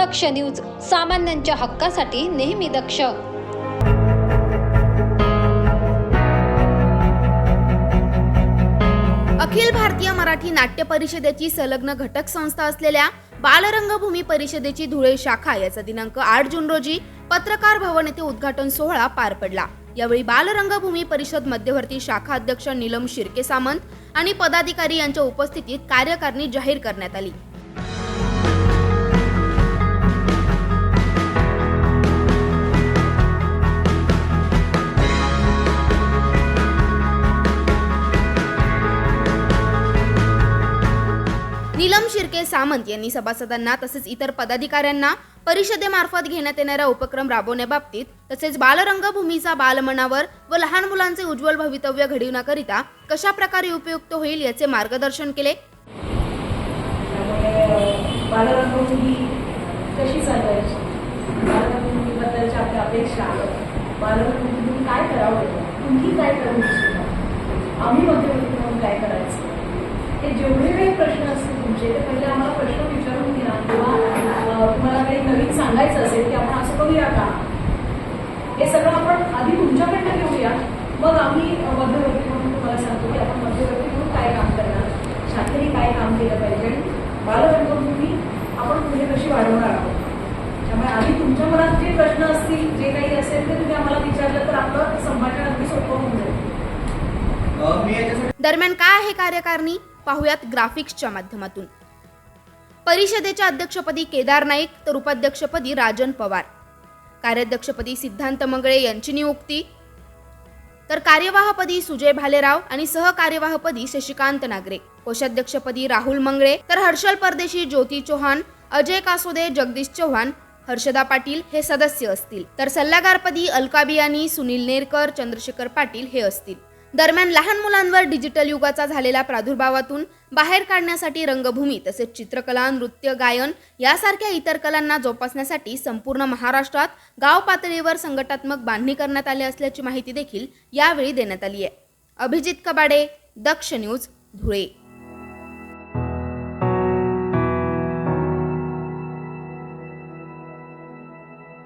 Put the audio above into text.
दक्ष news सामान्यांच्या हक्कासाठी नेहमी दक्ष. अखिल भारतीय मराठी नाट्य परिषदेची संलग्न घटक संस्था असलेल्या बालरंगभूमी परिषदेची धुळे शाखा याचा दिनांक आठ जून रोजी पत्रकार भवन येथे उद्घाटन सोहळा पार पडला. यावेळी बालरंगभूमी परिषद मध्यवर्ती शाखा अध्यक्ष नीलम शिर्के सामंत आणि पदाधिकारी यांच्या उपस्थितीत कार्यकारिणी जाहीर करण्यात आली. नीलम शिर्के सामंत यांनी सभासदांना तसेच इतर पदाधिकाऱ्यांना परिषदेमार्फत घेण्यात येणाऱ्या उपक्रम राबवण्याबाबतीत तसेच बालरंगभूमीचा बालमनावर व लहान मुलांचे उज्ज्वल भवितव्य घडविण्याकरिता कशा प्रकारे उपयुक्त होईल याचे मार्गदर्शन केले. बालरंगभूमी कशी चालवायची? बालरंगभूमीबद्दलच्या आपल्या अपेक्षा बालरंगभूमी काय करावं? तुम्ही काय करू इच्छिता? आम्ही मध्यवर्ती म्हणून काय करायचं? हे जेवढे काही प्रश्न असतील तुमचे ते पहिले आम्हाला प्रश्न विचारून घ्या किंवा अं, तुम्हाला काही नवीन सांगायचं असेल की आपण असं करूया का? हे सगळं आपण आधी तुमच्याकडनं घेऊया. मग आम्ही मध्यवर्ती म्हणून तुम्हाला सांगतो की आपण मध्यवर्ती म्हणून काय काम करणार? शाखेने काय काम केलं पाहिजे? आणि बालरंगभूमी आपण पुढे कशी वाढवणार आहोत? त्यामुळे आधी तुमच्या मनात जे प्रश्न असतील जे काही असेल ते तुम्ही आम्हाला विचारलं तर आपलं संभाषण अगदी सोपं होऊन जाईल. अ, मी याच्यासाठी दरम्यान काय आहे कार्यकारिणी? पाहुयात ग्राफिक्सच्या माध्यमातून. परिषदेच्या अध्यक्षपदी केदार नाईक तर उपाध्यक्षपदी राजन पवार. कार्याध्यक्षपदी सिद्धांत मंगळे यांची नियुक्ती. तर कार्यवाहपदी सुजय भालेराव आणि सहकार्यवाहपदी शशिकांत नागरे. कोषाध्यक्षपदी राहुल मंगळे तर हर्षल परदेशी ज्योती चौहान अजय कासोदे जगदीश चव्हाण हर्षदा पाटील हे सदस्य असतील. तर सल्लागारपदी अलका बियानी सुनील नेरकर चंद्रशेखर पाटील हे असतील. दरम्यान लहान मुलांवर डिजिटल युगाचा झालेल्या प्रादुर्भावातून बाहेर काढण्यासाठी रंगभूमी तसेच चित्रकला नृत्य गायन यासारख्या इतर कलांना जोपासण्यासाठी संपूर्ण महाराष्ट्रात गाव पातळीवर संघटात्मक बांधणी करण्यात आली असल्याची माहिती देखील यावेळी देण्यात आली आहे. अभिजित कबाडे दक्ष न्यूज धुळे.